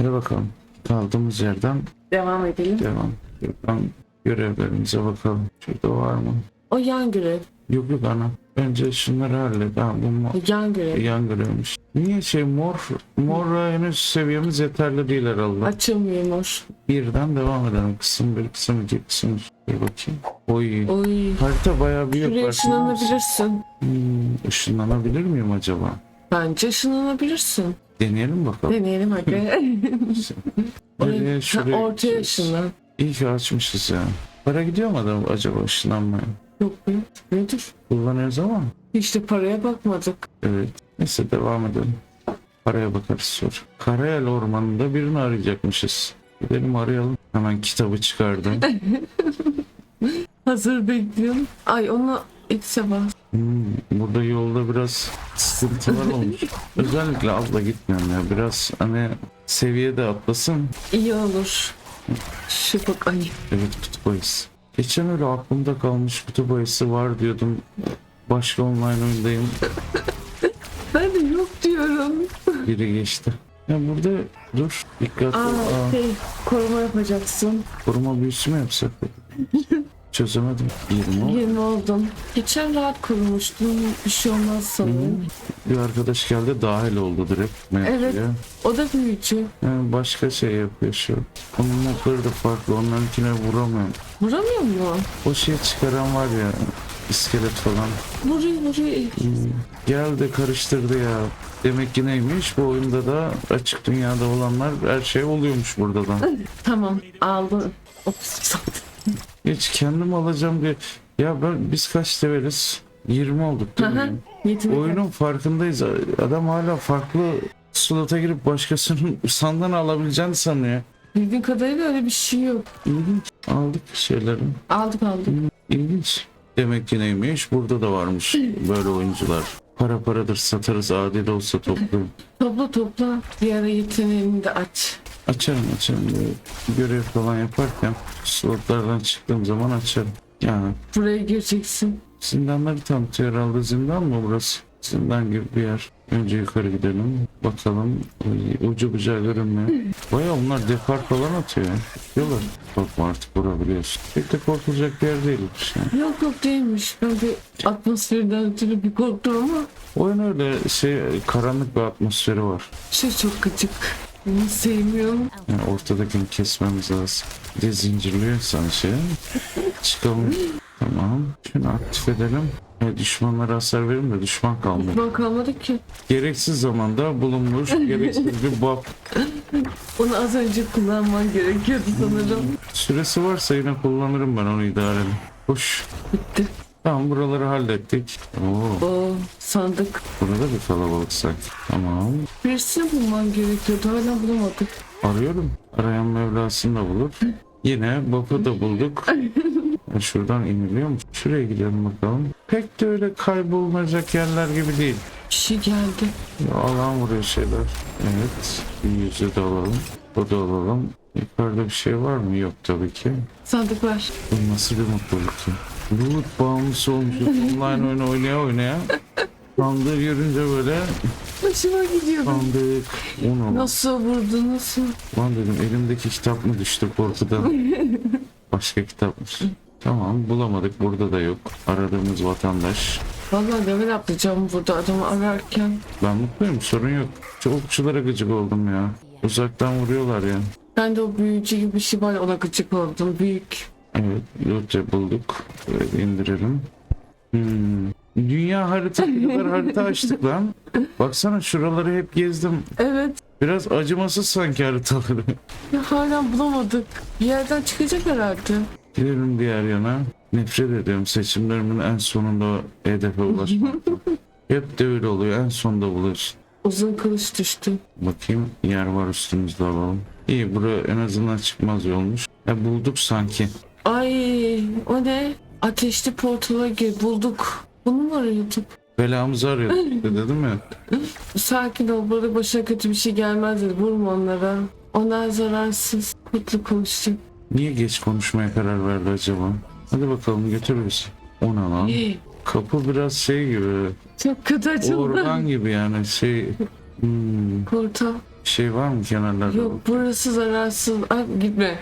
Hadi bakalım. Kaldığımız yerden Devam edelim. devam. Şuradan görevlerimize bakalım. Şurada var mı? O yan görev. Yok yok ana. Önce şunları hallet. Ha, bu mo- O yan görev. yan görevmiş. Niye şey mor mor henüz seviyemiz yeterli değil herhalde. Açılmıyor mor. Birden devam edelim. Kısım bir, kısım iki, kısım üç. Bir bakayım. Oy. Oy. Harita bayağı büyük. Şuraya ışınlanabilirsin. Hmm, ışınlanabilir miyim acaba? Bence ışınlanabilirsin. Deneyelim bakalım. Deneyelim hadi. Oraya, Şuraya ortaya gideceğiz. ışınlan. İyi ki açmışız ya. Para gidiyor mu adam acaba ışınlanmaya? Yok be. Nedir? Kullanıyoruz ama. Hiç de paraya bakmadık. Evet. Neyse devam edelim. Paraya bakarız sonra. Karayel Ormanı'nda birini arayacakmışız. Gidelim arayalım. Hemen kitabı çıkardım. Hazır bekliyorum. Ay onu X'e bas. Hmm, burada yolda biraz sıkıntılar olmuş. Özellikle abla gitmiyorum ya. Biraz hani seviyede atlasın. İyi olur. Bak ay. Evet kutup ayısı. Geçen öyle aklımda kalmış kutup ayısı var diyordum. Başka online oyundayım. Ben de yok diyorum. Biri geçti. Ya burada dur. Dikkat. Aa, Aa, şey koruma yapacaksın. koruma büyüsü mü yapsak? Çözemedim. 20 oldu. 20 oldum. Geçen rahat kurmuştum. Bir şey olmaz sanırım. Bir arkadaş geldi dahil oldu direkt mevzuya. Evet. O da büyücü. Yani başka şey yapıyor şu. Onun mapları da farklı. Onlarınkine vuramıyorum. Vuramıyor mu? O şey çıkaran var ya iskelet falan. Vuruyor vuruyor. Hmm, Geldi karıştırdı ya. Demek ki neymiş bu oyunda da açık dünyada olanlar her şey oluyormuş burada da. Tamam aldım. Ops. Hiç kendim alacağım diye. Ya ben biz kaç leveliz? 20 olduk değil Aha. mi? Oyunun farkındayız. Adam hala farklı slota girip başkasının sandan alabileceğini sanıyor. Bildiğin kadarıyla öyle bir şey yok. İlginç. Aldık şeyleri. Aldık aldık. İlginç. Demek ki neymiş? Burada da varmış böyle oyuncular. Para paradır satarız adil olsa toplu. Topla topla. Bir ara yeteneğini de aç. Açarım açarım. Böyle Görev falan yaparken slotlardan çıktığım zaman açarım. Yani Buraya gireceksin. zindanları tanıtıyor herhalde. Zindan mı burası? Zindan gibi bir yer. Önce yukarı gidelim. Bakalım. Ay, Ucu bucağı görünmüyor. Baya onlar depar falan atıyor. Diyorlar. Korkma artık vurabiliyorsun. Pek de korkulacak bir yer değilmiş. Yani. Yok yok değilmiş. Ben bir atmosferden ötürü bir korktum ama Oyun öyle şey karanlık bir atmosferi var. şey çok gıcık. Bunu sevmiyorum. Yani ortadakini kesmemiz lazım. Bir de zincirliyor insan şey. Çıkalım. Tamam. Şunu aktif edelim. E, düşmanlara hasar verin de düşman kalmıyor. Ben kalmadı ki. Gereksiz zamanda bulunmuş gereksiz bir buff. Onu az önce kullanman gerekiyordu sanırım. Süresi varsa yine kullanırım ben onu idareli. Hoş. Bitti. Tamam buraları hallettik. Oo, O sandık. burada bir kalabalık sanki. Tamam. Birisini bulman gerekiyordu. Hala bulamadık. Arıyorum. Arayan Mevlasını da bulur. Yine buff'ı da bulduk. E, Şuradan iniliyor mu? Şuraya gidelim bakalım. Pek de öyle kaybolunacak yerler gibi değil. Bir şey geldi. Ya, Alan vuruyor şeyler. Evet. Bir yüzü de alalım. Bu da alalım. Yukarıda bir şey var mı? Yok tabii ki. Sandık var. Bu nasıl bir mutluluk ki? Loot bağımlısı olmuşuz online oyunu oynaya oynaya. Sandığı görünce böyle Başıma gidiyor. sandık. Onu Nasıl vurdu nasıl? Lan dedim elimdeki kitap mı düştü korkudan? Başka kitapmış. Tamam bulamadık burada da yok. Aradığımız vatandaş. Vallahi level atlayacağım burada adamı ararken. Ben mutluyum sorun yok. Şu okçulara gıcık oldum ya. Uzaktan vuruyorlar ya. Ben de o büyücü gibi bir şey var ona gıcık oldum. Büyük. Evet loot'u bulduk. Böyle indirelim. Hmm. Dünya haritası kadar harita açtık lan. Baksana şuraları hep gezdim. Evet. Biraz acımasız sanki haritaları. Ya hala bulamadık. Bir yerden çıkacak herhalde. Gidelim diğer yana. Nefret ediyorum seçimlerimin en sonunda hedefe ulaşmaktan. Hep de öyle oluyor. En sonda buluyorsun. Uzun kılıç düştü. Bakayım yer var üstümüzde alalım. İyi bura en azından çıkmaz yolmuş. Ya bulduk sanki. Ay o ne? Ateşli portala gir bulduk. Bunu mu arıyorduk? Belamızı arıyorduk işte dedim ya. Sakin ol burada başına kötü bir şey gelmez dedi. Vurma onlara. Onlar zararsız. Kutlu konuşacak. Niye geç konuşmaya karar verdi acaba? Hadi bakalım götür bizi. O ne lan? Kapı biraz şey gibi. Çok kötü açıldı. Orman gibi yani şey. Hmm, Portal. Şey var mı kenarlarda? Yok burası zararsız. Ay, gitme.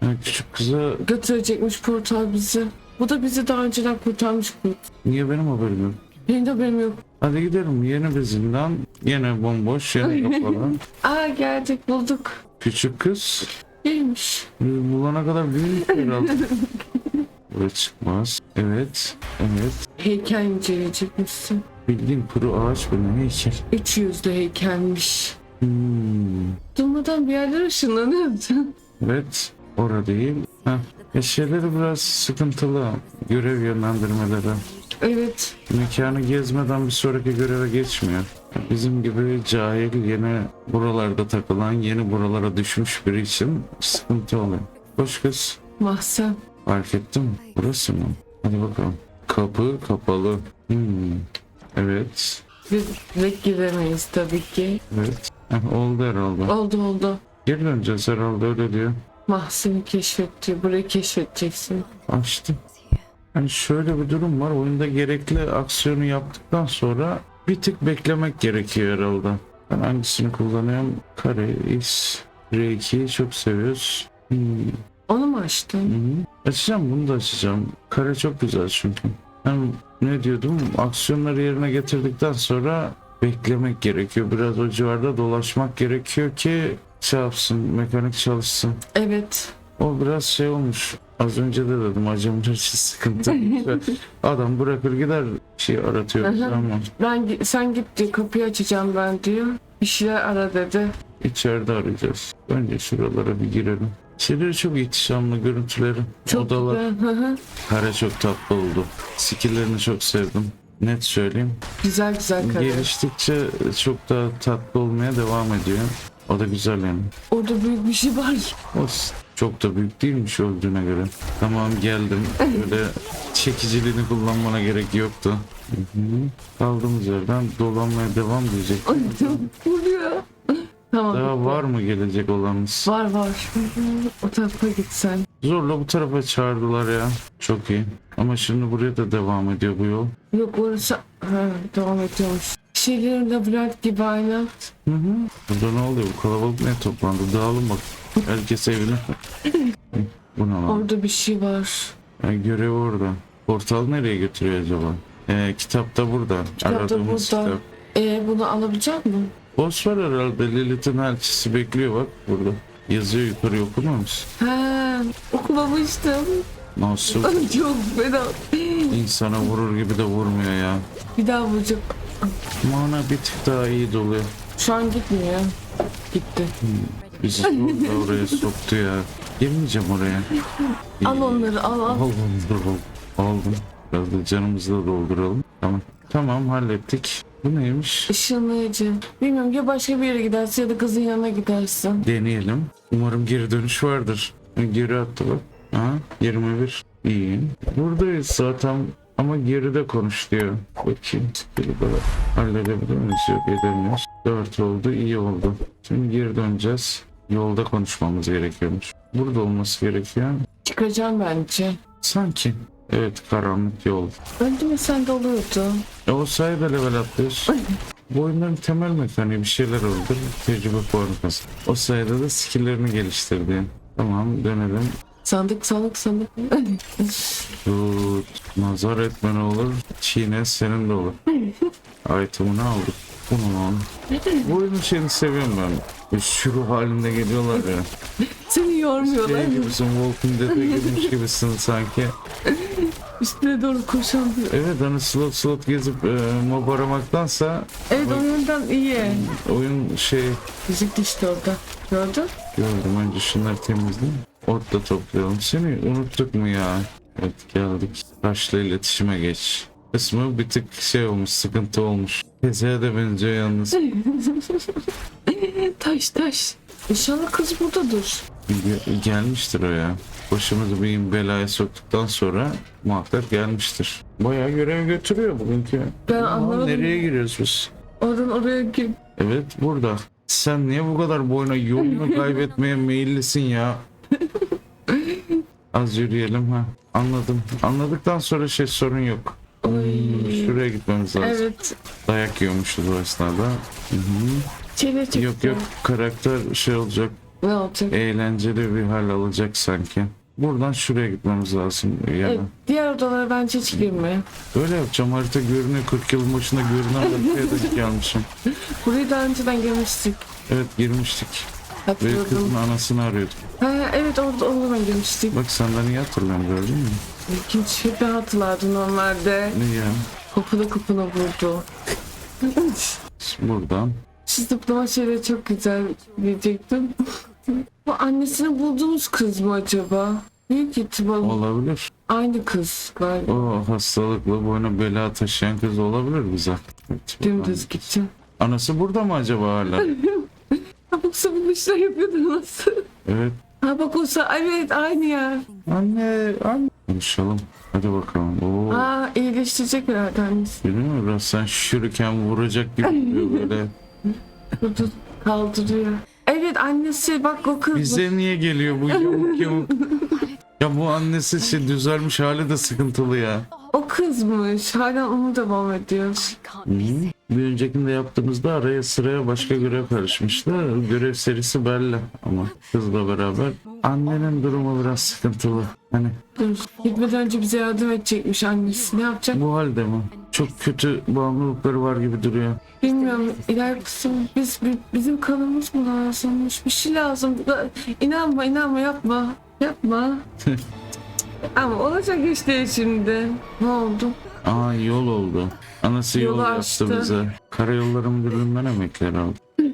Ha, küçük kıza Götürecekmiş portal bizi. Bu da bizi daha önceden kurtarmış kurt. niye benim haberim yok? Benim de haberim yok. Hadi gidelim yeni bir zindan. Yine bomboş yine kapalı. Aa geldik bulduk. Küçük kız İyiymiş. biz bulana kadar büyümüş herhalde. Buraya çıkmaz. Evet. Evet. Heykel inceleyecekmişsin. Bildiğin kuru ağaç ne heykel. Üç yüzlü heykelmiş. Hmm. Durmadan bir yerlere ışınlanıyorsun. Evet. Orada değil. Heh. E şeyleri biraz sıkıntılı. Görev yönlendirmeleri. evet. Mekanı gezmeden bir sonraki göreve geçmiyor. Bizim gibi cahil yeni buralarda takılan yeni buralara düşmüş biri için sıkıntı oluyor. Hoş kız. Mahzen. Fark ettim. Burası mı? Hadi bakalım. Kapı kapalı. Hmm. Evet. Biz direkt giremeyiz tabii ki. Evet. Heh, oldu herhalde. Oldu oldu. Geri döneceğiz herhalde öyle diyor. Mahzen'i keşfetti. Burayı keşfedeceksin. Açtım. Yani şöyle bir durum var. Oyunda gerekli aksiyonu yaptıktan sonra bir tık beklemek gerekiyor herhalde. Ben hangisini kullanıyorum? Kare, X, R2'yi çok seviyoruz. Hmm. Onu mu açtın? Hı hı. Açacağım bunu da açacağım. Kare çok güzel çünkü. Hem ne diyordum? Aksiyonları yerine getirdikten sonra beklemek gerekiyor. Biraz o civarda dolaşmak gerekiyor ki şey yapsın, mekanik çalışsın. Evet. O biraz şey olmuş. Az önce de dedim acemler için sıkıntı. Adam bırakır gider şey aratıyor bizi ama Ben sen git diyor kapıyı açacağım ben diyor. Bir şeyler ara dedi. içeride arayacağız. Önce şuralara bir girelim. Şeyleri çok ihtişamlı görüntüleri. Çok Odalar. güzel. Hı hı. Kare çok tatlı oldu. Skill'lerini çok sevdim. Net söyleyeyim. güzel güzel kare. Geliştikçe çok daha tatlı olmaya devam ediyor. O da güzel yani. Orada büyük bir şey var. O s- çok da büyük değilmiş öldüğüne göre. Tamam geldim. Öyle çekiciliğini kullanmana gerek yoktu. Hı hı. Kaldığımız yerden dolanmaya devam diyecek. Ay çok vuruyor. Tamam. Daha var mı gelecek olanımız? Var var. O tarafa git sen. Zorla bu tarafa çağırdılar ya. Çok iyi. Ama şimdi buraya da devam ediyor bu yol. Yok orası ha, devam ediyormuş. Şeylerin labirent gibi aynı. Hı hı. Burada ne oluyor? Bu kalabalık ne toplandı? Dağılın bak. Herkes evine. Bu ne lan? Orada bir şey var. Ha, görev orada. Portal nereye götürüyor acaba? Ee, kitap da burada. Kitap da Aradığımız burada. kitap. Ee, bunu alabilecek misin? Boş var herhalde. Lilith'in elçisi bekliyor bak burada. Yazıyor yukarı okumamış. He, okumamıştım. Nasıl? Çok fena. İnsana vurur gibi de vurmuyor ya. Bir daha vuracak. Mana bir tık daha iyi doluyor. Şu an gitmiyor. Gitti. Bizi zorla oraya soktu ya. Girmeyeceğim oraya. Al onları al al. Al onları al. Aldım. Biraz da canımızı da dolduralım. Tamam. Tamam hallettik. Bu neymiş? Işınlayıcı. Bilmiyorum ya başka bir yere gidersin ya da kızın yanına gidersin. Deneyelim. Umarım geri dönüş vardır. Geri attı bak. Ha, 21. İyi. Buradayız zaten ama geride konuş diyor. Bakayım. Biri böyle halledebilir miyiz? Yok edemiyoruz. 4 oldu. iyi oldu. Şimdi geri döneceğiz. Yolda konuşmamız gerekiyormuş. Burada olması gerekiyor. Çıkacağım bence. Sanki. Evet karanlık yol. Önce mi sen de oluyordu? E o sayede level atlıyoruz. Bu oyunların temel mekaniği bir şeyler oldu. Tecrübe puanı kazan. O sayede de skilllerini geliştirdi. Tamam dönelim. Sandık sandık sandık. Tut. Nazar etme ne olur. Çiğne senin de olur. Item'ını aldık. Bunu lan. Bu oyunun şeyini seviyorum ben. Bu şuru halinde geliyorlar ya. Seni yormuyorlar. Şey gibisin Walking Dead'e girmiş gibisin sanki. Üstüne doğru koşan bir. Evet hani slot slot gezip e, mob aramaktansa Evet o yönden iyi. oyun şey Müzik de işte orada. Gördün? Gördüm önce şunları temizleyeyim. Ot da toplayalım. Seni unuttuk mu ya? Evet geldik. Taşla iletişime geç. Kısmı bir tık şey olmuş, sıkıntı olmuş. Tezeye de benziyor yalnız. Taş taş. İnşallah kız buradadır. Ge- gelmiştir o ya. Başımızı bir belaya soktuktan sonra muhakkak gelmiştir. Bayağı görev götürüyor bugünkü. Ben Ama anlamadım. Nereye giriyoruz biz? Oradan oraya gir. Evet burada. Sen niye bu kadar boyuna yolunu kaybetmeye meyillisin ya? Az yürüyelim ha. Anladım. Anladıktan sonra şey sorun yok. Oy. Şuraya gitmemiz lazım. Evet. Dayak yiyormuşuz o esnada. Hı hı. Çile çıktı. Yok yok karakter şey olacak Ne olacak? eğlenceli bir hal alacak sanki. Buradan şuraya gitmemiz lazım. Yani. Evet, diğer odalara bence hiç girme. Öyle yapacağım harita görünüyor 40 yılın başında görünen haritaya da gelmişim. Burayı daha önceden girmiştik. Evet girmiştik. Ve Hatırladım. kızın anasını arıyorduk. Ha, evet orada onu da girmiştik. Bak senden iyi hatırlıyorum gördün mü? İlginç. Hep ben hatırlardım normalde. Ne ya? Kopuna kopuna vurdu. Buradan. Şu zıplama şeyleri çok güzel diyecektim. Bu annesini bulduğumuz kız mı acaba? Büyük ihtimal Olabilir. aynı kız galiba. O hastalıklı boyuna bela taşıyan kız olabilir bize. Dümdüz gitti. Anası burada mı acaba hala? Abuk sabuk işler yapıyordu nasıl? evet. Ha bak o sa- evet aynı yer. Anne, anne. Konuşalım. Hadi bakalım. Oo. Aa iyileştirecek herhalde annesi. Biliyor musun? Biraz sen şişirirken vuracak gibi duruyor böyle. Burada kaldırıyor. Evet annesi bak o kız. Bize niye geliyor bu yamuk yamuk? Ya bu annesi şey düzelmiş hali de sıkıntılı ya. O kızmış. Hala onu devam ediyor. Hı. Bir öncekinde yaptığımızda araya sıraya başka görev karışmıştı. Görev serisi belli ama kızla beraber. Annenin durumu biraz sıkıntılı. Hani Dur. Gitmeden önce bize yardım edecekmiş annesi. Ne yapacak? bu halde mi? Çok kötü bağımlılıkları var gibi duruyor. Bilmiyorum. İler kısım biz bi- bizim kanımız mı lazımmış? Bir şey lazım. İnanma inanma yapma. Yapma. Ama olacak işte şimdi. Ne oldu? Aa yol oldu. Anası yol Yolu yaptı açtı. bize. Karayolları müdürlüğünden emekler aldı.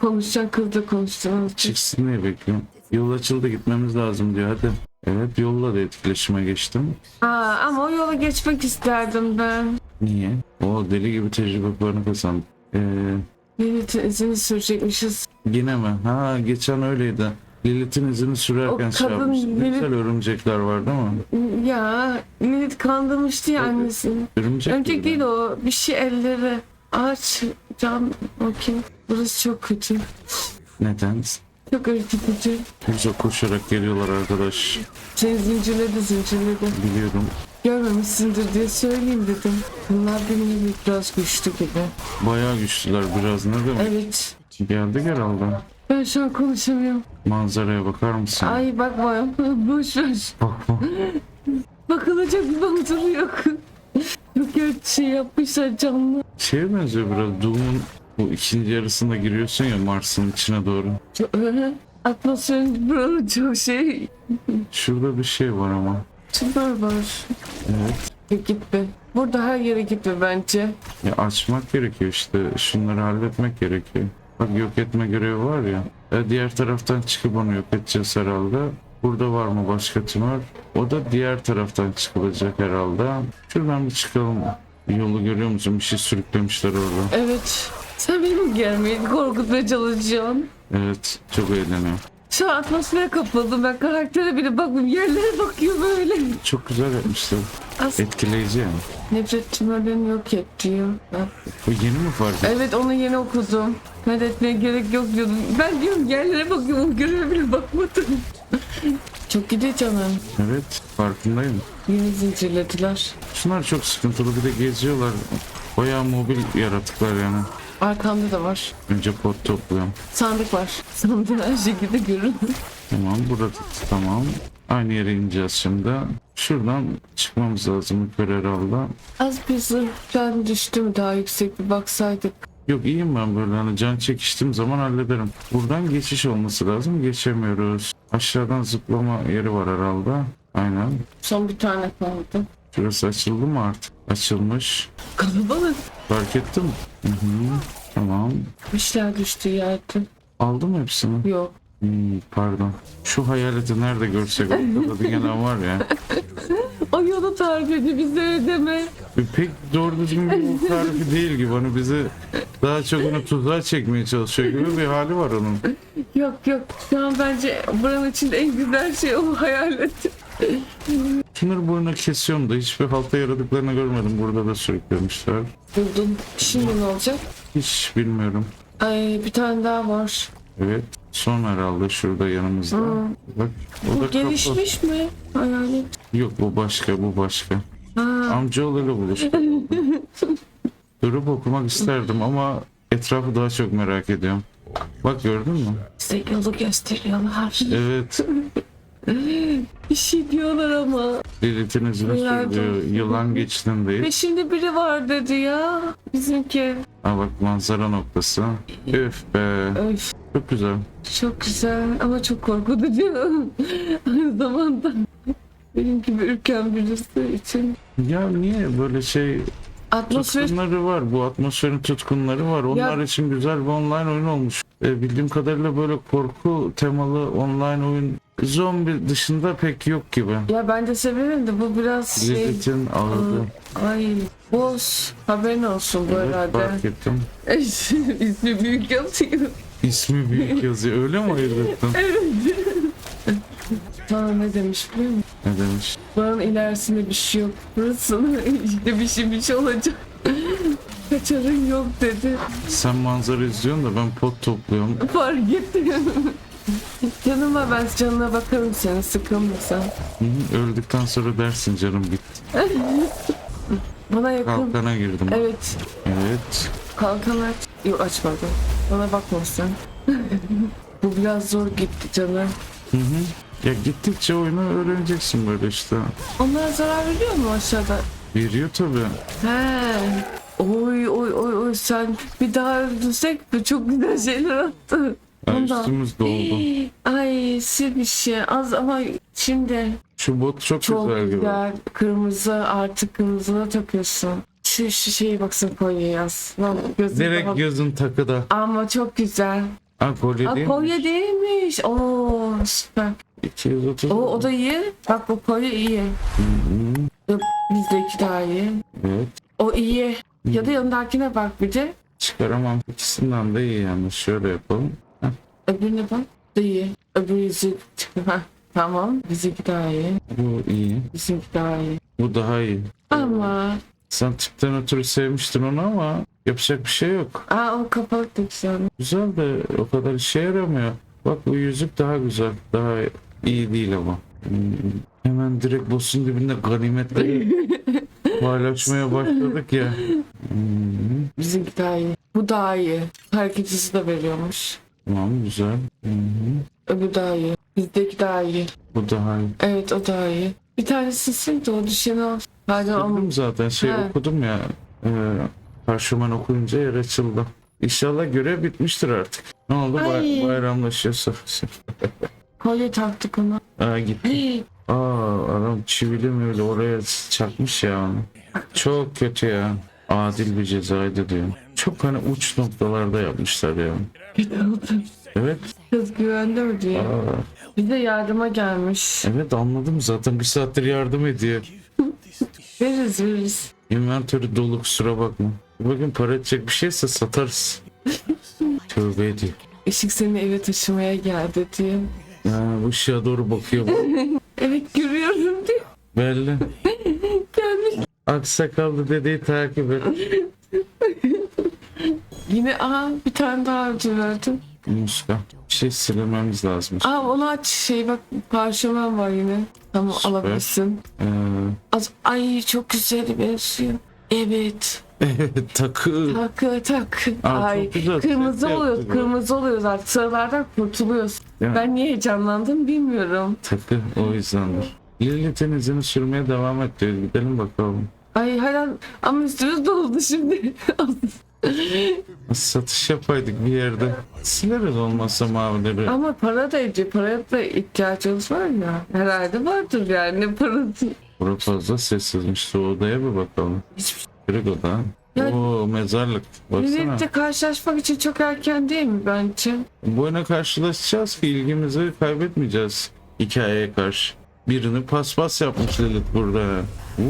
Konuşacak kız da konuşacağız. Çıksın diye bekliyorum. Yol açıldı gitmemiz lazım diyor hadi. Evet yolla da etkileşime geçtim. Aa, ama o yola geçmek isterdim ben. Niye? O deli gibi tecrübe puanı kazandı. Ee, Lilith'in izini sürecekmişiz. yine mi? Ha geçen öyleydi. Lilith'in izini sürerken O şey kadın yapmış. Ne Lilith- güzel örümcekler var değil mi? Ya Lilith kandırmıştı ya annesini. Örümcek Örümcek değil o. Bir şey elleri. Ağaç, cam, okey. Burası çok kötü. Neden? Çok ürkütücü. Güzel koşarak geliyorlar arkadaş. Seni zincirledi zincirledi. Biliyorum. Görmemişsindir diye söyleyeyim dedim. Bunlar benim biraz güçlü gibi. Bayağı güçlüler biraz ne demek? Evet. Geldik herhalde. Ben şu an konuşamıyorum. Manzaraya bakar mısın? Ay bakma. Boş ver. Bakma. Bakılacak bir manzara yok. Çok kötü şey yapmışlar canlı. Şeye benziyor biraz. Doom'un bu ikinci yarısında giriyorsun ya Mars'ın içine doğru. Atmosferin buranın çok şey. Şurada bir şey var ama. Çınar var. Evet. Bir Gitme. Burada her yere gitme bence. Ya açmak gerekiyor işte. Şunları halletmek gerekiyor. Bak yok etme görevi var ya. E, diğer taraftan çıkıp onu yok edeceğiz herhalde. Burada var mı başka tümör? O da diğer taraftan çıkılacak herhalde. Şuradan bir çıkalım. Yolu görüyor musun? Bir şey sürüklemişler orada. Evet. Sen benim gelmeyi korkutmaya çalışıyorsun. Evet. Çok eğleniyor. Şu an atmosfere kapıldım ben karaktere bile bakmıyorum yerlere bakıyor böyle. Çok güzel yapmışlar. As Etkileyici yani. nefret tümörlerini yok et diyor. Bu yeni mi fark ettin? Evet onu yeni okudum. Kaydetmeye gerek yok diyordum. Ben diyorum yerlere bakıyorum göreve bile bakmadım. Çok gidiyor canım. Evet. Farkındayım. Yeni zincirlediler. Şunlar çok sıkıntılı. Bir de geziyorlar. Bayağı mobil yaratıklar yani. Arkamda da var. Önce pot topluyorum. Sandık var. Sandığı her şekilde görün. Tamam burada tamam. Aynı yere ineceğiz şimdi. Şuradan çıkmamız lazım yukarı herhalde. Az bir zırh can düştü mü daha yüksek bir baksaydık. Yok iyiyim ben böyle hani can çekiştiğim zaman hallederim. Buradan geçiş olması lazım. Geçemiyoruz. Aşağıdan zıplama yeri var herhalde. Aynen. Son bir tane kaldı. Şurası açıldı mı artık? Açılmış. Kalabalık. Fark ettim. Hı hı. Tamam. Bir şeyler düştü yerde. Aldım hepsini. Yok. Hmm, pardon. Şu hayaleti nerede görsek ortada bir gelen var ya. O yolu tarif ediyor bize deme. Pek doğru düzgün bir yol tarifi değil gibi. Hani bizi daha çok onu tuzağa çekmeye çalışıyor gibi bir hali var onun. Yok yok. Şu an bence buranın içinde en güzel şey o hayalet. Sınır boyuna kesiyorum da hiçbir halta yaradıklarını görmedim. Burada da sürüklemişler. Buldum. Şimdi ne olacak? Hiç bilmiyorum. Ay bir tane daha var. Evet. Son herhalde şurada yanımızda. Hı. Bak o da Bu kapı. gelişmiş mi? Hayalet. Yok bu başka bu başka. Ha. Amcaoğluyla buluştuk. Durup okumak isterdim ama Etrafı daha çok merak ediyorum. Bak gördün mü? Size yolu gösteriyorlar. Evet. Şey diyorlar ama. Lilith'in izini Merak sürüyor. ettim. Yılan geçtiğindeyiz. Peşinde biri var dedi ya. Bizimki. Ha bak manzara noktası. Üf be. Öf. Çok güzel. Çok güzel ama çok korkutucu. Aynı zamanda benim gibi ürken birisi için. Ya niye böyle şey Atmosfer tutkunları var. Bu atmosferin tutkunları var. Onlar Ya- için güzel bir online oyun olmuş. E, bildiğim kadarıyla böyle korku temalı online oyun zombi dışında pek yok gibi. ya ben de severim de bu biraz şey. Lilith'in ağırlığı. Ay boz. Haberin olsun bu Evet, herhalde. fark ettim. İsmi büyük yazıyor. İsmi büyük yazıyor. Öyle mi ayırt ettin? Sana ne demiş biliyor musun? Ne demiş? Buranın ilerisinde bir şey yok. Burası işte bir şey bir şey olacak. Kaçarın yok dedi. Sen manzara izliyorsun da ben pot topluyorum. Fark ettim. Canıma ben canına bakarım senin sıkılma sen. Hı hı, Öldükten sonra dersin canım bitti. Bana yakın. Kalkana girdim. Evet. Evet. Kalkan aç. Yok açmadım. Bana bakma sen. Bu biraz zor gitti canım. Hı hı. Ya gittikçe oyunu öğreneceksin böyle işte. Onlara zarar veriyor mu aşağıda? Veriyor tabii. He. Oy oy oy oy sen bir daha öldürsek mi? Çok güzel şeyler attı. Ay, Ondan. üstümüz doldu. Ay sil bir şey az ama şimdi Şu bot çok, çok güzel güzel, gibi. kırmızı artık kırmızına takıyorsun. Şu, şu şeyi baksın kolye yaz. Lan gözüm Direkt daha- gözün takıda. Ama çok güzel. Ha kolye Aa, değil kolye mi? değilmiş. Oo süper. 230. O, o da iyi. Bak bu kolye iyi. Hı. Bizdeki daha iyi. Evet. O iyi. Ya da yanındakine bak bir de. Çıkaramam. İkisinden de iyi yani. Şöyle yapalım. Öbürüne bak. Da iyi. Öbürü yüzü çıkıyor. Heh, Tamam. Bizimki daha iyi. Bu iyi. Bizimki daha iyi. Bu daha iyi. Ama Sen tipten ötürü sevmiştin onu ama yapacak bir şey yok. aa o kapalı da güzel. Güzel de o kadar işe yaramıyor. Bak bu yüzük daha güzel. Daha iyi değil ama. Hmm, Hemen direkt boss'un dibinde ganimetleri paylaşmaya başladık ya. Hmm, Bizimki daha iyi. Bu daha iyi. Hareket hızı da veriyormuş. Tamam güzel. Hı hı. Öbür daha iyi. Bizdeki daha iyi. Bu daha iyi. Evet o daha iyi. Bir tanesi sil de o düşeni al. Pardon ama zaten şey Ha. okudum ya. E, parşömen okuyunca yer açıldı. İnşallah görev bitmiştir artık. Ne oldu? Bay- Ay. bayramlaşıyorsa. kolye taktık ona. Aa gitti. Aa adam çivili mi öyle oraya çakmış ya onu. Çok kötü ya. Adil bir cezaydı diyor. Çok hani uç noktalarda yapmışlar ya. Evet. Kız güvende mi diyor. Aa, Bize yardıma gelmiş. evet anladım zaten bir saattir yardım ediyor. Veririz veririz. İnventörü dolu kusura bakma. Bugün para edecek bir şeyse satarız. Tövbe ediyor. Işık seni eve taşımaya geldi diyor. Ya bu ışığa doğru bakıyor. bak. Evet görüyorum diyor. Belli. Gelmiş. Aksakallı dedeyi takip et. Yine aa bir tane daha ödül verdim. Muska. Bir şey silememiz lazım. Aa onu aç şey bak parşömen var yine. Tamam Süper. alabilirsin. Ee, Az, ay çok güzel benziyor. Evet. takı. Takı tak. Aa, Ay güzel. kırmızı oluyoruz. yaptı bu. Kırmızı oluyoruz artık. Sıralardan kurtuluyoruz. Ben niye heyecanlandım bilmiyorum. Takı o yüzdendir. Lilith'in izini sürmeye devam et diyor. Gidelim bakalım. Ay an ama üstümüz doldu şimdi. Satış yapaydık bir yerde. Sileriz olmazsa mavileri. ama para da ediyor. Paraya da ihtiyacımız var ya. Herhalde vardır yani. Parası? Bura fazla sessizmiş. Şu odaya bir bakalım. Hiçbir şey. Kırık oda. Ya- Oo mezarlık. Baksana. Karşılaşmak için çok erken değil mi bence? Bu oyuna karşılaşacağız ki ilgimizi kaybetmeyeceğiz hikayeye karşı. Birini paspas yapmış Lilith burada.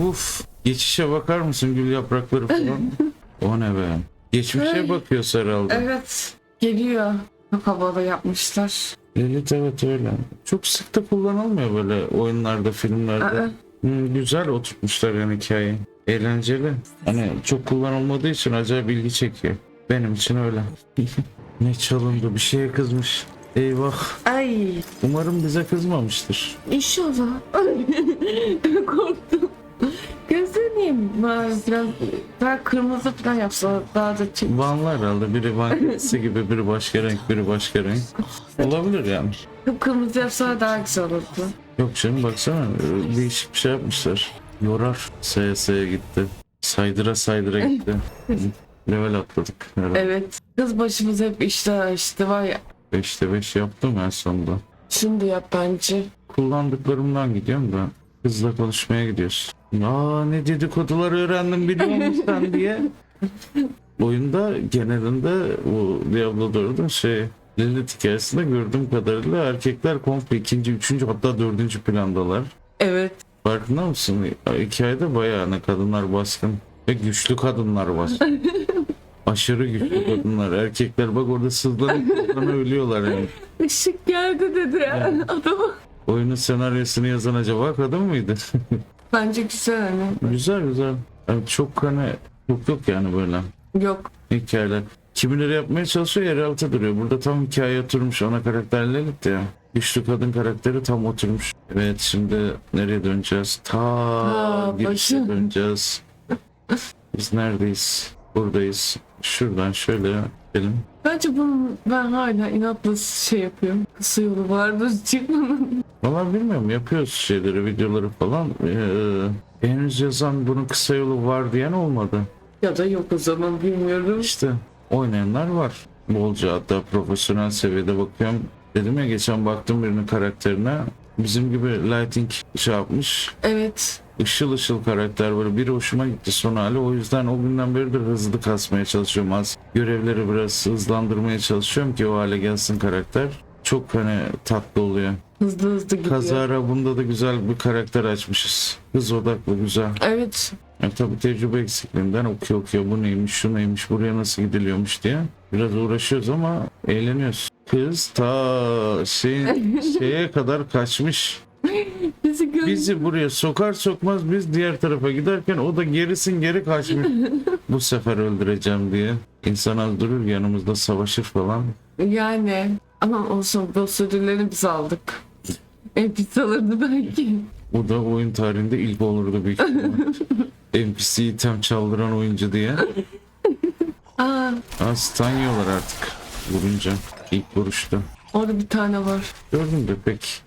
Uf. Geçişe bakar mısın gül yaprakları falan? o ne be? Geçmişe Ay. bakıyoruz herhalde. Evet. Geliyor. Çok havalı yapmışlar. Lilith evet öyle. Çok sık da kullanılmıyor böyle oyunlarda, filmlerde. Aa, Hmm, güzel oturtmuşlar yani hikayeyi. Eğlenceli. Hani çok kullanılmadığı için acayip ilgi çekiyor. Benim için öyle. ne çalındı bir şeye kızmış. Eyvah. Ay. Umarım bize kızmamıştır. İnşallah. Korktum. Gözlerini bileyim ben biraz daha kırmızı falan yapsa daha da çek. Vanlar herhalde. Biri van kedisi gibi, biri başka renk, biri başka renk. Olabilir yani. Kırmızı yapsa daha güzel olurdu. Yok şimdi baksana e, değişik bir şey yapmışlar. Yorar. SS'ye gitti. Saydıra saydıra gitti. Level atladık. herhalde. Evet. Kız başımız hep işte işte var ya. 5'te 5 yaptım en sonunda. Şimdi yap bence. Kullandıklarımdan gidiyorum da kızla konuşmaya gidiyoruz. Aa ne dedikodular öğrendim biliyor musun sen diye. Oyunda genelinde bu Diablo 4'ün şey Lilith hikayesinde gördüğüm kadarıyla erkekler komple ikinci, üçüncü hatta dördüncü plandalar. Evet. Farkında mısın? Hikayede bayağı hani kadınlar baskın ve güçlü kadınlar baskın. Aşırı güçlü kadınlar. Erkekler bak orada sızlanıp sızlanıp ölüyorlar yani. Işık geldi dedi ya adama. Oyunun senaryosunu yazan acaba kadın mıydı? Bence güzel hani. güzel güzel. Yani çok hani çok yok yani böyle Yok. hikayeler. Kimileri yapmaya çalışıyor yeraltı duruyor. Burada tam hikaye oturmuş ana karakterle birlikte ya. Güçlü kadın karakteri tam oturmuş. Evet şimdi nereye döneceğiz? Ta Ta girişe başı. döneceğiz. Biz neredeyiz? Buradayız. Şuradan şöyle gidelim. Bence bunu ben hala inatla şey yapıyorum. Kısa yolu vardır çıkmanın. Valla bilmiyorum yapıyoruz şeyleri videoları falan. Ee, henüz yazan bunun kısa yolu var diyen olmadı. Ya da yok o zaman bilmiyorum. İşte oynayanlar var. Bolca hatta profesyonel seviyede bakıyorum. Dedim ya geçen baktım birinin karakterine. Bizim gibi lighting şey yapmış. Evet. Işıl ışıl karakter böyle bir hoşuma gitti son hali. O yüzden o günden beridir hızlı kasmaya çalışıyorum az. Görevleri biraz hızlandırmaya çalışıyorum ki o hale gelsin karakter. Çok hani tatlı oluyor. Hızlı hızlı gidiyor. Kazara bunda da güzel bir karakter açmışız. Hız odaklı güzel. Evet. E tabi tecrübe eksikliğinden okuyor okuyor bu neymiş şu neymiş buraya nasıl gidiliyormuş diye. Biraz uğraşıyoruz ama eğleniyoruz. Kız ta şey, şeye kadar kaçmış. Bizi gör. Bizi buraya sokar sokmaz biz diğer tarafa giderken o da gerisin geri kaçmış. bu sefer öldüreceğim diye. İnsan az durur yanımızda savaşır falan. Yani. Ama olsun boss ödüllerini biz aldık. NPC alırdı belki. Bu da oyun tarihinde ilk olurdu büyük ihtimal. NPC item çaldıran oyuncu diye. Aa, Aa, stun yiyorlar artık vurunca. ilk vuruşta. orada bir tane var. Gördüm de pek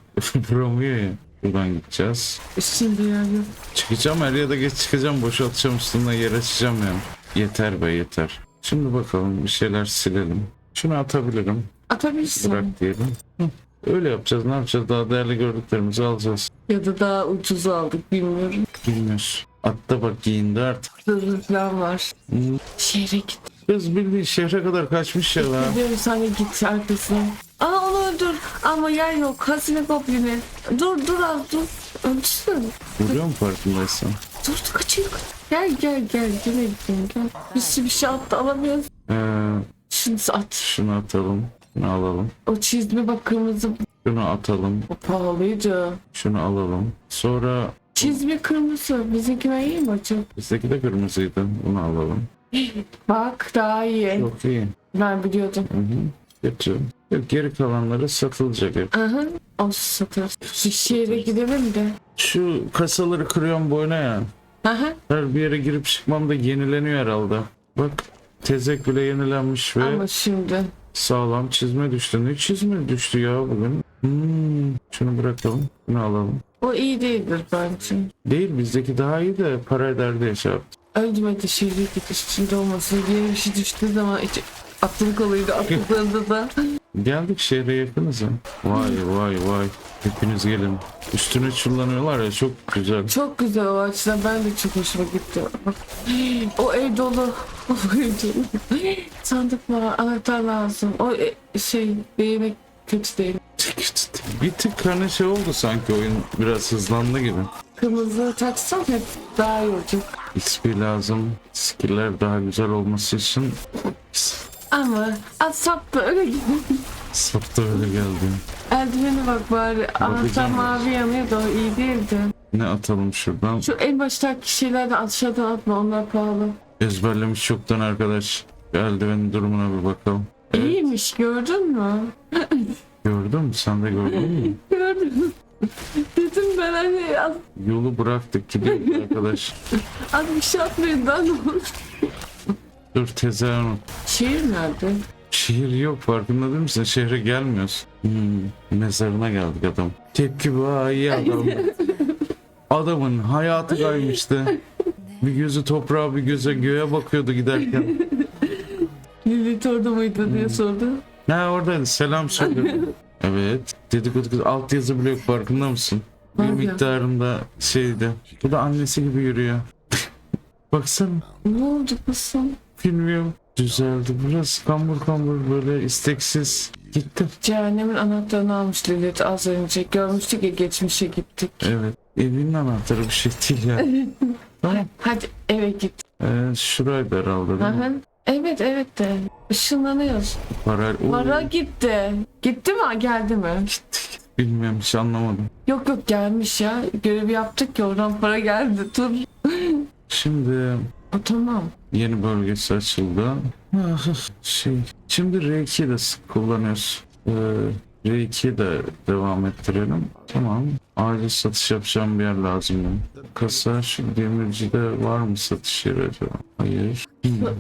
vuramıyor ya. Buradan gideceğiz. Üstünde yer yok. Çıkacağım her ya da geç çıkacağım boşaltacağım üstünden yer açacağım ya. Yeter be yeter. Şimdi bakalım bir şeyler silelim. Şunu atabilirim. Atabilirsin. Bırak diyelim. Hı. Öyle yapacağız. Ne yapacağız? Daha değerli gördüklerimizi alacağız. Ya da daha ucuz aldık bilmiyorum. Bilmiyoruz. Atta bak giyindi artık. Hızlı falan var. Hı. Şehre git. Kız bildiğin şehre kadar kaçmış ya lan. Gidiyorum sen de git arkasına. Aa onu öldür. Ama yer yok. Hasine goblini. Dur dur al dur. Öldürsün. Vuruyor mu farkındaysan? Dur dur kaçıyor. Gel gel gel. Gel gel gel. Bir sürü bir şey attı alamıyoruz. Ee, Şunu at. şunu atalım. Şunu alalım. O çizme bak kırmızı. Şunu atalım. O pahalıydı. Şunu alalım. Sonra Çizme kırmızı. Bizimkiler iyi mi açık? bizdeki de kırmızıydı. Bunu alalım. Bak daha iyi. Çok iyi. Ben biliyordum. Hı hı. Kötü. Yok, Geri kalanları satılacak hep. Aha. O satarız. Bir şehre gidelim de. Şu kasaları kırıyorum boyuna ya. Aha. Her bir yere girip çıkmam da yenileniyor herhalde. Bak tezek bile yenilenmiş ve Ama şimdi. Sağlam çizme düştü. Ne çizme düştü ya bugün? Hmm, şunu bırakalım. Bunu alalım. O iyi değildir bence. Değil bizdeki daha iyi de para eder diye şey yaptım. Öldürmedi şehre git üstünde olmasın. Yeni bir şey düştüğü zaman hiç aklım kalıydı attıklarında da. Geldik şehre yakınız ha. Vay vay vay. Hepiniz gelin. Üstüne çullanıyorlar ya çok güzel. Çok güzel o açıdan ben de çok hoşuma gitti. O ev dolu. O ev dolu. Sandık var, anahtar lazım. O e- şey yemek kötü değil. Bir tık hani şey oldu sanki oyun biraz hızlandı gibi. Kırmızı taksam hep daha iyi olacak. XP lazım. Skill'ler daha güzel olması için Ama asap da öyle gibi. sapta öyle geldi. Eldiveni bak bari. Anahtar mavi yanıyor da o iyi değildi. Ne atalım şuradan? Şu en baştaki şeylerden aşağıdan atma onlar pahalı. Ezberlemiş çoktan arkadaş. Eldivenin durumuna bir bakalım. Evet, İyiymiş gördün mü? gördün mü? Sen de gördün mü? Gördüm. Dedim ben Yani az, Yolu bıraktık gidiyoruz arkadaş. az bir şey atmayın daha ne olur. Dur tezahür unut. Şehir nerede? Şehir yok farkında değil misin? Şehre gelmiyoruz. Hmm, mezarına geldik adam. Tepki bu iyi adam. Adamın hayatı kaymıştı. Bir gözü toprağa bir göze göğe bakıyordu giderken. Lilith orada mıydı diye sordu. Ha oradaydı selam söylüyor. evet dedikodu kız alt yazı bile yok farkında mısın? Bir Var ya. miktarında şeydi. Bu da annesi gibi yürüyor. Baksana Ne oldu kızım? Bilmiyorum. Düzeldi biraz kambur kambur böyle isteksiz gitti. Cehennemin anahtarını almış Lilith az önce. Görmüştük ya geçmişe gittik. Evet evinin anahtarı bir şey değil ya. tamam. Hadi eve git. Ee, şuraydı herhalde değil mi? Aha. Evet evet de. Işınlanıyoruz. Para, Para gitti. Gitti mi? Geldi mi? Bilmiyorum hiç anlamadım. Yok yok gelmiş ya. Görevi yaptık ya oradan para geldi. Dur. Şimdi Tamam. yeni bölgesi açıldı. Şey, şimdi R2'yi de sık kullanıyoruz. Ee, R2'yi de devam ettirelim. Tamam. Acil satış yapacağım bir yer lazım benim. Kasa şu demircide var mı satış yeri acaba? Hayır.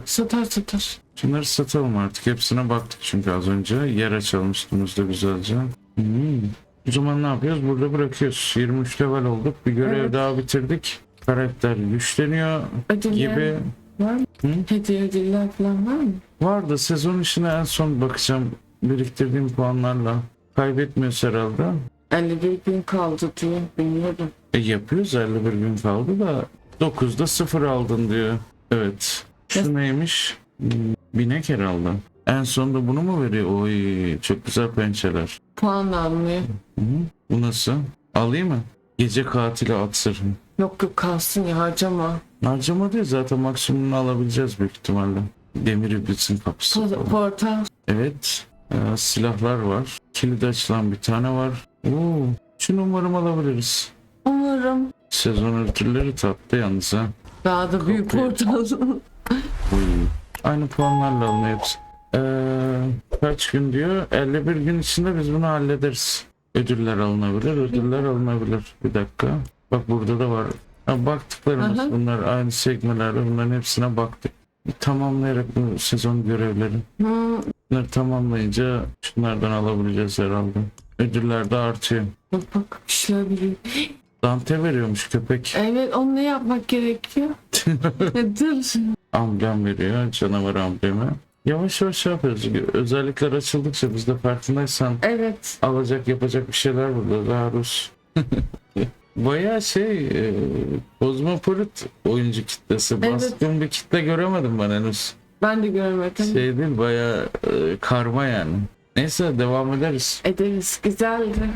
Satar satar. Şunları satalım artık. Hepsine baktık çünkü az önce. Yer açalım üstümüzde güzelce. Hmm. O zaman ne yapıyoruz? Burada bırakıyoruz. 23 level olduk. Bir görev Evet. daha bitirdik. Karakter güçleniyor Ödüller gibi. var mı? Hı? Hediye ödüller falan var mı? Vardı. Sezon işine en son bakacağım. Biriktirdiğim puanlarla. Kaybetmiyoruz herhalde. 51 gün kaldı diye bilmiyorum. E yapıyoruz 51 gün kaldı da 9'da 0 aldın diyor. Evet. Şu Yes. neymiş? Binek herhalde. En sonunda bunu mu veriyor? Oy çok güzel pençeler. Puan almıyor. Hı, Bu nasıl? Alayım mı? Gece katili at sırrı. Yok yok kalsın ya harcama. Harcama değil zaten maksimumunu alabileceğiz büyük ihtimalle. Demir iblisin kapısı. Po- falan. portal. Evet. Ee, silahlar var. Kilidi açılan bir tane var. Oo, şunu umarım alabiliriz. Umarım Sezon örtüleri tatlı yalnız ha. daha da büyük Kapıyı- portal. Uy. Aynı puanlarla alınıyor hepsi. Ee, kaç gün diyor? 51 gün içinde biz bunu hallederiz. Ödüller alınabilir, ödüller alınabilir. Bir dakika. Bak burada da var. Ha, baktıklarımız Aha. bunlar aynı sekmelerde bunların hepsine baktık. Tamamlayarak bu sezon görevleri. Hmm, Bunları tamamlayınca şunlardan alabileceğiz herhalde. Ödüller de artıyor. bak bak kişiler biliyor. Dante veriyormuş köpek. Evet onu ne yapmak gerekiyor? Dur. Amblem veriyor. Canavar amblemi. Yavaş yavaş şey yapıyoruz. Özellikler açıldıkça biz de farkındaysan Evet. alacak yapacak bir şeyler burada daha Rus. Bayağı şey e, kozmopolit oyuncu kitlesi. Evet. Baskın bir kitle göremedim ben henüz. Ben de görmedim. Şey değil bayağı e, karma yani. Neyse devam ederiz. Ederiz. Güzeldi.